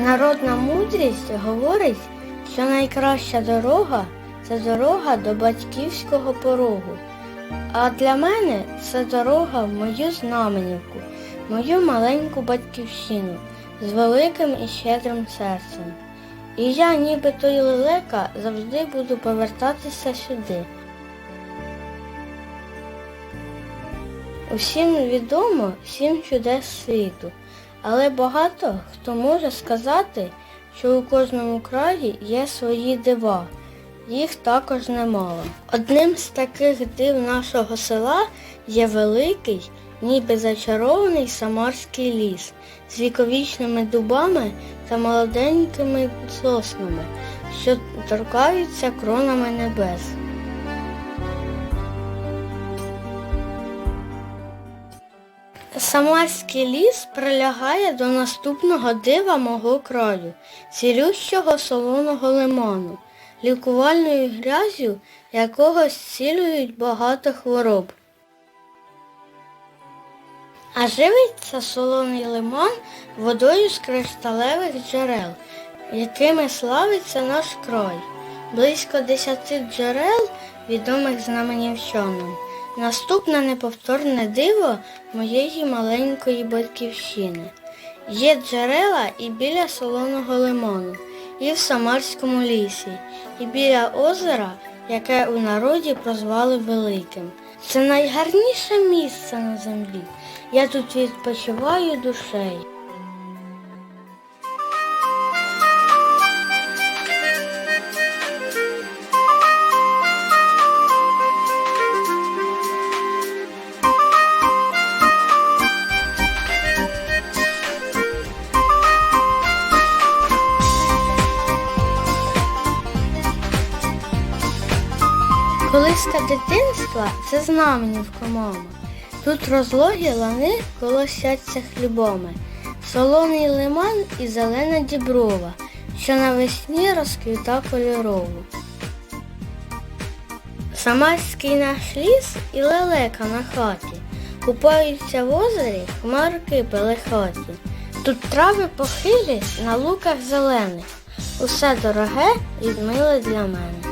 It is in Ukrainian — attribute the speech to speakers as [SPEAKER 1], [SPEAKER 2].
[SPEAKER 1] Народна мудрість говорить, що найкраща дорога це дорога до батьківського порогу. А для мене це дорога в мою знаменівку, мою маленьку батьківщину з великим і щедрим серцем. І я, ніби той лелека, завжди буду повертатися сюди. Усім відомо сім чудес світу, але багато хто може сказати, що у кожному краї є свої дива. Їх також немало. Одним з таких див нашого села є великий, ніби зачарований самарський ліс з віковічними дубами та молоденькими соснами, що торкаються кронами небес. Самарський ліс прилягає до наступного дива мого краю, цілющого солоного лимону, лікувальною грязю якого зцілюють багато хвороб. А живиться солоний лимон водою з кришталевих джерел, якими славиться наш край. Близько десяти джерел, відомих знаменівчанам. Наступне неповторне диво моєї маленької батьківщини. Є джерела і біля солоного лимону, і в Самарському лісі, і біля озера, яке у народі прозвали Великим. Це найгарніше місце на землі. Я тут відпочиваю душею. Колиска дитинства це знаменівка мама. Тут розлогі лани колосяться хлібоми, солоний лиман і зелена діброва, що навесні розквіта кольорову. Самарський наш ліс і лелека на хаті, купаються в озері хмарки пелехаті. Тут трави похилі на луках зелених, усе дороге і миле для мене.